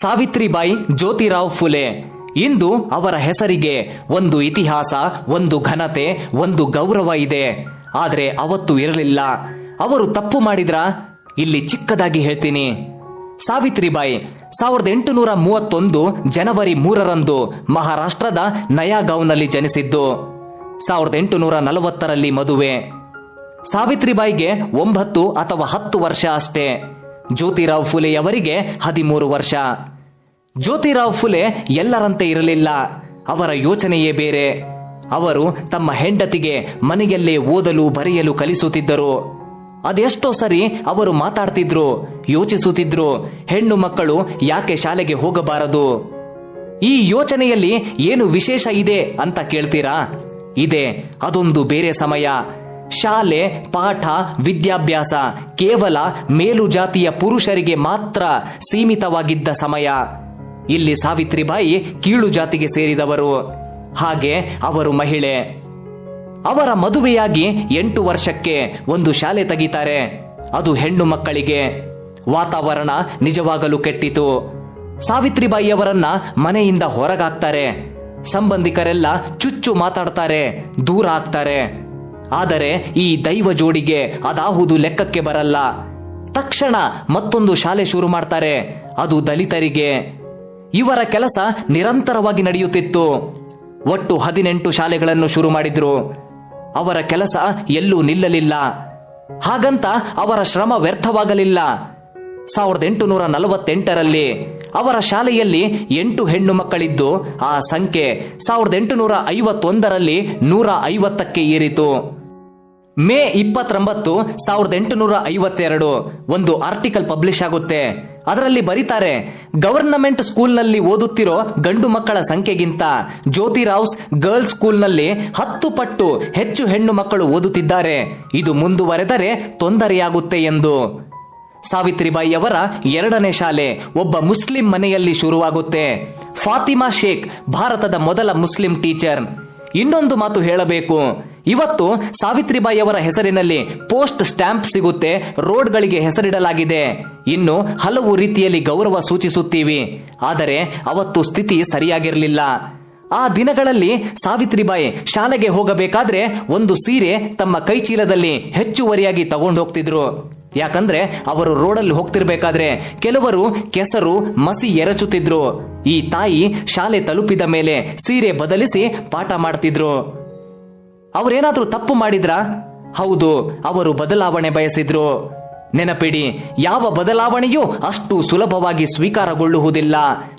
ಸಾವಿತ್ರಿಬಾಯಿ ಜ್ಯೋತಿರಾವ್ ಫುಲೆ. ಇಂದು ಅವರ ಹೆಸರಿಗೆ ಒಂದು ಇತಿಹಾಸ, ಒಂದು ಘನತೆ, ಒಂದು ಗೌರವ ಇದೆ. ಆದರೆ ಅವತ್ತು ಇರಲಿಲ್ಲ. ಅವರು ತಪ್ಪು ಮಾಡಿದ್ರ? ಇಲ್ಲಿ ಚಿಕ್ಕದಾಗಿ ಹೇಳ್ತೀನಿ. ಸಾವಿತ್ರಿಬಾಯಿ, ಸಾವಿರದ ಎಂಟುನೂರ ಮೂವತ್ತೊಂದು ಜನವರಿ ಮೂರರಂದು ಮಹಾರಾಷ್ಟ್ರದ ನಯಾಗಾವ್ನಲ್ಲಿ ಜನಿಸಿದ್ದು. ಸಾವಿರದ ಎಂಟುನೂರ ನಲವತ್ತರಲ್ಲಿ ಮದುವೆ. ಸಾವಿತ್ರಿಬಾಯಿಗೆ ಒಂಬತ್ತು ಅಥವಾ ಹತ್ತು ವರ್ಷ ಅಷ್ಟೇ. ಜ್ಯೋತಿರಾವ್ ಫುಲೆಯವರಿಗೆ ಹದಿಮೂರು ವರ್ಷ. ಜ್ಯೋತಿರಾವ್ ಫುಲೆ ಎಲ್ಲರಂತೆ ಇರಲಿಲ್ಲ. ಅವರ ಯೋಚನೆಯೇ ಬೇರೆ. ಅವರು ತಮ್ಮ ಹೆಂಡತಿಗೆ ಮನೆಯಲ್ಲೇ ಓದಲು ಬರೆಯಲು ಕಲಿಸುತ್ತಿದ್ದರು. ಅದೆಷ್ಟೋ ಸರಿ ಅವರು ಮಾತಾಡ್ತಿದ್ರು, ಯೋಚಿಸುತ್ತಿದ್ರು, ಹೆಣ್ಣು ಮಕ್ಕಳು ಯಾಕೆ ಶಾಲೆಗೆ ಹೋಗಬಾರದು? ಈ ಯೋಚನೆಯಲ್ಲಿ ಏನು ವಿಶೇಷ ಇದೆ ಅಂತ ಕೇಳ್ತೀರಾ? ಇದೆ, ಅದೊಂದು ಬೇರೆ ಸಮಯ. ಶಾಲೆ, ಪಾಠ, ವಿದ್ಯಾಭ್ಯಾಸ ಕೇವಲ ಮೇಲು ಜಾತಿಯ ಪುರುಷರಿಗೆ ಮಾತ್ರ ಸೀಮಿತವಾಗಿದ್ದ ಸಮಯ. ಇಲ್ಲಿ ಸಾವಿತ್ರಿಬಾಯಿ ಕೀಳು ಜಾತಿಗೆ ಸೇರಿದವರು. ಹಾಗೆ ಅವರು ಮಹಿಳೆ. ಅವರ ಮದುವೆಯಾಗಿ ಎಂಟು ವರ್ಷಕ್ಕೆ ಒಂದು ಶಾಲೆ ತೆಗಿತಾರೆ. ಅದು ಹೆಣ್ಣು ಮಕ್ಕಳಿಗೆ. ವಾತಾವರಣ ನಿಜವಾಗಲು ಕೆಟ್ಟಿತು. ಸಾವಿತ್ರಿಬಾಯಿಯವರನ್ನ ಮನೆಯಿಂದ ಹೊರಗಾಕ್ತಾರೆ. ಸಂಬಂಧಿಕರೆಲ್ಲ ಚುಚ್ಚು ಮಾತಾಡ್ತಾರೆ, ದೂರ ಆಗ್ತಾರೆ ಆದರೆ ಈ ದೈವ ಜೋಡಿಗೆ ಅದಾಹುದು ಲೆಕ್ಕಕ್ಕೆ ಬರಲ್ಲ. ತಕ್ಷಣ ಮತ್ತೊಂದು ಶಾಲೆ ಶುರು ಮಾಡ್ತಾರೆ. ಅದು ದಲಿತರಿಗೆ. ಇವರ ಕೆಲಸ ನಿರಂತರವಾಗಿ ನಡೆಯುತ್ತಿತ್ತು. ಒಟ್ಟು ಹದಿನೆಂಟು ಶಾಲೆಗಳನ್ನು ಶುರು ಮಾಡಿದ್ರು. ಅವರ ಕೆಲಸ ಎಲ್ಲೂ ನಿಲ್ಲಲಿಲ್ಲ. ಹಾಗಂತ ಅವರ ಶ್ರಮ ವ್ಯರ್ಥವಾಗಲಿಲ್ಲ. ಸಾವಿರದ ಎಂಟುನೂರ ನಲವತ್ತೆಂಟರಲ್ಲಿ ಅವರ ಶಾಲೆಯಲ್ಲಿ ಎಂಟು ಹೆಣ್ಣು ಮಕ್ಕಳಿದ್ದು, ಆ ಸಂಖ್ಯೆ ಸಾವಿರದ ಎಂಟುನೂರ ಐವತ್ತೊಂದರಲ್ಲಿ ನೂರ ಐವತ್ತಕ್ಕೆ ಏರಿತು. ಮೇ ಇಪ್ಪತ್ತೊಂಬತ್ತು, ಸಾವಿರದ ಎಂಟುನೂರ ಐವತ್ತೆರಡು. ಒಂದು ಆರ್ಟಿಕಲ್ ಪಬ್ಲಿಷ್ ಆಗುತ್ತೆ. ಅದರಲ್ಲಿ ಬರೀತಾರೆ, ಗವರ್ನಮೆಂಟ್ ಸ್ಕೂಲ್ನಲ್ಲಿ ಓದುತ್ತಿರೋ ಗಂಡು ಮಕ್ಕಳ ಸಂಖ್ಯೆಗಿಂತ ಜ್ಯೋತಿರಾವ್ಸ್ ಗರ್ಲ್ಸ್ ಸ್ಕೂಲ್ನಲ್ಲಿ ಹತ್ತು ಪಟ್ಟು ಹೆಚ್ಚು ಹೆಣ್ಣು ಮಕ್ಕಳು ಓದುತ್ತಿದ್ದಾರೆ. ಇದು ಮುಂದುವರೆದರೆ ತೊಂದರೆಯಾಗುತ್ತೆ ಎಂದು. ಸಾವಿತ್ರಿಬಾಯಿಯವರ ಎರಡನೇ ಶಾಲೆ ಒಬ್ಬ ಮುಸ್ಲಿಂ ಮನೆಯಲ್ಲಿ ಶುರುವಾಗುತ್ತೆ. ಫಾತಿಮಾ ಶೇಖ್, ಭಾರತದ ಮೊದಲ ಮುಸ್ಲಿಂ ಟೀಚರ್. ಇನ್ನೊಂದು ಮಾತು ಹೇಳಬೇಕು. ಇವತ್ತು ಸಾವಿತ್ರಿಬಾಯಿ ಅವರ ಹೆಸರಿನಲ್ಲಿ ಪೋಸ್ಟ್ ಸ್ಟ್ಯಾಂಪ್ ಸಿಗುತ್ತೆ, ರೋಡ್ಗಳಿಗೆ ಹೆಸರಿಡಲಾಗಿದೆ. ಇನ್ನು ಹಲವು ರೀತಿಯಲ್ಲಿ ಗೌರವ ಸೂಚಿಸುತ್ತೀವಿ. ಆದರೆ ಅವತ್ತು ಸ್ಥಿತಿ ಸರಿಯಾಗಿರಲಿಲ್ಲ. ಆ ದಿನಗಳಲ್ಲಿ ಸಾವಿತ್ರಿಬಾಯಿ ಶಾಲೆಗೆ ಹೋಗಬೇಕಾದ್ರೆ ಒಂದು ಸೀರೆ ತಮ್ಮ ಕೈಚೀಲದಲ್ಲಿ ಹೆಚ್ಚುವರಿಯಾಗಿ ತಗೊಂಡು ಹೋಗ್ತಿದ್ರು ಯಾಕಂದ್ರೆ ಅವರು ರೋಡಲ್ಲಿ ಹೋಗ್ತಿರ್ಬೇಕಾದ್ರೆ ಕೆಲವರು ಕೆಸರು, ಮಸಿ ಎರಚುತ್ತಿದ್ರು. ಈ ತಾಯಿ ಶಾಲೆ ತಲುಪಿದ ಮೇಲೆ ಸೀರೆ ಬದಲಿಸಿ ಪಾಠ ಮಾಡ್ತಿದ್ರು. ಅವರೇನಾದ್ರೂ ತಪ್ಪು ಮಾಡಿದ್ರಾ? ಹೌದು, ಅವರು ಬದಲಾವಣೆ ಬಯಸಿದ್ರು. ನೆನಪಿಡಿ, ಯಾವ ಬದಲಾವಣೆಯೂ ಅಷ್ಟು ಸುಲಭವಾಗಿ ಸ್ವೀಕಾರಗೊಳ್ಳುವುದಿಲ್ಲ.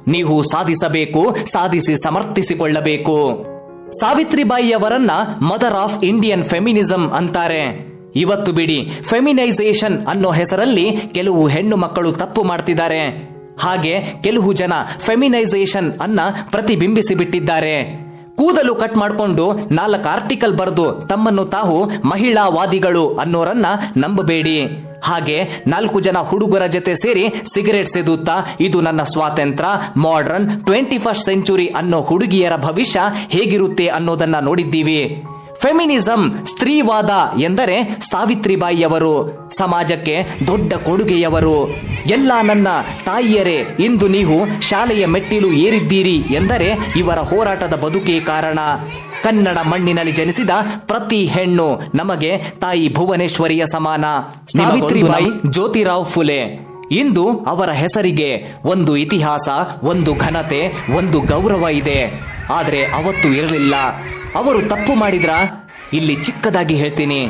ನೀವು ಸಾಧಿಸಬೇಕು, ಸಾಧಿಸಿ ಸಮರ್ಥಿಸಿಕೊಳ್ಳಬೇಕು. ಸಾವಿತ್ರಿಬಾಯಿಯವರನ್ನ ಮದರ್ ಆಫ್ ಇಂಡಿಯನ್ ಫೆಮಿನಿಸಂ ಅಂತಾರೆ. ಇವತ್ತು ಬಿಡಿ, ಫೆಮಿನೈಸೇಷನ್ ಅನ್ನೋ ಹೆಸರಲ್ಲಿ ಕೆಲವು ಹೆಣ್ಣು ಮಕ್ಕಳು ತಪ್ಪು ಮಾಡ್ತಿದ್ದಾರೆ. ಹಾಗೆ, ಕೆಲವು ಜನ ಫೆಮಿನೈಸೇಷನ್ ಅನ್ನ ಪ್ರತಿಬಿಂಬಿಸಿ ಬಿಟ್ಟಿದ್ದಾರೆ ಕೂದಲು ಕಟ್ ಮಾಡಿಕೊಂಡು ನಾಲ್ಕು ಆರ್ಟಿಕಲ್ ಬರೆದು ತಮ್ಮನ್ನು ತಾವು ಮಹಿಳಾವಾದಿಗಳು ಅನ್ನೋರನ್ನ ನಂಬಬೇಡಿ. ಹಾಗೆ ನಾಲ್ಕು ಜನ ಹುಡುಗರ ಜೊತೆ ಸೇರಿ ಸಿಗರೇಟ್ ಸೇದುತ್ತಾ, ಇದು ನನ್ನ ಸ್ವಾತಂತ್ರ್ಯ ಮಾಡರ್ನ್ ಟ್ವೆಂಟಿ ಫಸ್ಟ್ ಸೆಂಚುರಿ ಅನ್ನೋ ಹುಡುಗಿಯರ ಭವಿಷ್ಯ ಹೇಗಿರುತ್ತೆ ಅನ್ನೋದನ್ನ ನೋಡಿದ್ದೀವಿ. ಫೆಮಿನಿಸಂ ಸ್ತ್ರೀವಾದ ಎಂದರೆ ಸಾವಿತ್ರಿಬಾಯಿಯವರು ಸಮಾಜಕ್ಕೆ ದೊಡ್ಡ ಕೊಡುಗೆಯವರು. ಎಲ್ಲ ನನ್ನ ತಾಯಿಯರೇ ಇಂದು ನೀವು ಶಾಲೆಯ ಮೆಟ್ಟಿಲು ಏರಿದ್ದೀರಿ ಎಂದರೆ ಇವರ ಹೋರಾಟದ ಬದುಕೇ ಕಾರಣ. ಕನ್ನಡ ಮಣ್ಣಿನಲ್ಲಿ ಜನಿಸಿದ ಪ್ರತಿ ಹೆಣ್ಣು ನಮಗೆ ತಾಯಿ ಭುವನೇಶ್ವರಿಯ ಸಮಾನ. ಸಾವಿತ್ರಿಬಾಯಿ ಜ್ಯೋತಿರಾವ್ ಫುಲೆ. ಇಂದು ಅವರ ಹೆಸರಿಗೆ ಒಂದು ಇತಿಹಾಸ ಒಂದು ಘನತೆ ಒಂದು ಗೌರವ ಇದೆ. ಆದರೆ ಅವತ್ತು ಇರಲಿಲ್ಲ. ಅವರು ತಪ್ಪು ಮಾಡಿದ್ರ? ಇಲ್ಲಿ ಚಿಕ್ಕದಾಗಿ ಹೇಳ್ತೀನಿ.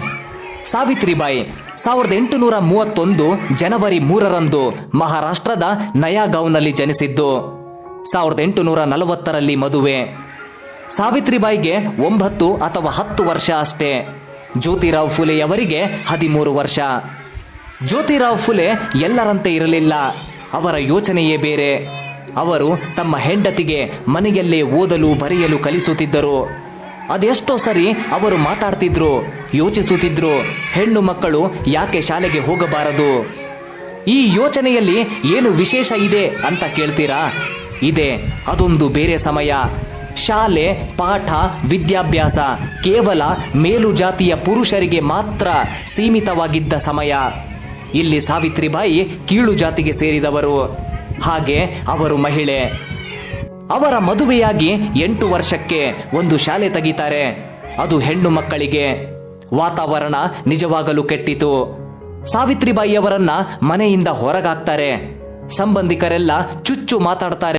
ಸಾವಿತ್ರಿಬಾಯಿ, ಸಾವಿರದ ಎಂಟುನೂರ ಮೂವತ್ತೊಂದು ಜನವರಿ ಮೂರರಂದು ಮಹಾರಾಷ್ಟ್ರದ ನಯಾಗಾವ್ನಲ್ಲಿ ಜನಿಸಿದ್ದು. ಸಾವಿರದ ಎಂಟುನೂರ ನಲವತ್ತರಲ್ಲಿ ಮದುವೆ. ಸಾವಿತ್ರಿಬಾಯಿಗೆ ಒಂಬತ್ತು ಅಥವಾ ಹತ್ತು ವರ್ಷ ಅಷ್ಟೇ. ಜ್ಯೋತಿರಾವ್ ಫುಲೆಯವರಿಗೆ ಹದಿಮೂರು ವರ್ಷ. ಜ್ಯೋತಿರಾವ್ ಫುಲೆ ಎಲ್ಲರಂತೆ ಇರಲಿಲ್ಲ. ಅವರ ಯೋಚನೆಯೇ ಬೇರೆ. ಅವರು ತಮ್ಮ ಹೆಂಡತಿಗೆ ಮನೆಯಲ್ಲೇ ಓದಲು, ಬರೆಯಲು ಕಲಿಸುತ್ತಿದ್ದರು. ಅದೆಷ್ಟೋ ಸರಿ ಅವರು ಮಾತಾಡ್ತಿದ್ರು, ಯೋಚಿಸುತ್ತಿದ್ರು. ಹೆಣ್ಣು ಮಕ್ಕಳು ಯಾಕೆ ಶಾಲೆಗೆ ಹೋಗಬಾರದು? ಈ ಯೋಚನೆಯಲ್ಲಿ ಏನು ವಿಶೇಷ ಇದೆ ಅಂತ ಕೇಳ್ತೀರಾ? ಇದೆ, ಅದೊಂದು ಬೇರೆ ಸಮಯ. ಶಾಲೆ, ಪಾಠ, ವಿದ್ಯಾಭ್ಯಾಸ ಕೇವಲ ಮೇಲು ಜಾತಿಯ ಪುರುಷರಿಗೆ ಮಾತ್ರ ಸೀಮಿತವಾಗಿದ್ದ ಸಮಯ. ಇಲ್ಲಿ ಸಾವಿತ್ರಿಬಾಯಿ ಕೀಳು ಜಾತಿಗೆ ಸೇರಿದವರು. ಹಾಗೆ ಅವರು ಮಹಿಳೆ. ಅವರ ಮದುವೆಯಾಗಿ ಎಂಟು ವರ್ಷಕ್ಕೆ ಒಂದು ಶಾಲೆ ತೆಗಿತಾರೆ. ಅದು ಹೆಣ್ಣು ಮಕ್ಕಳಿಗೆ ವಾತಾವರಣ ನಿಜವಾಗಲು ಕೆಟ್ಟಿತು. ಸಾವಿತ್ರಿಬಾಯಿಯವರನ್ನ ಮನೆಯಿಂದ ಹೊರಗಾಕ್ತಾರೆ. ಸಂಬಂಧಿಕರೆಲ್ಲ ಚುಚ್ಚು ಮಾತಾಡ್ತಾರೆ.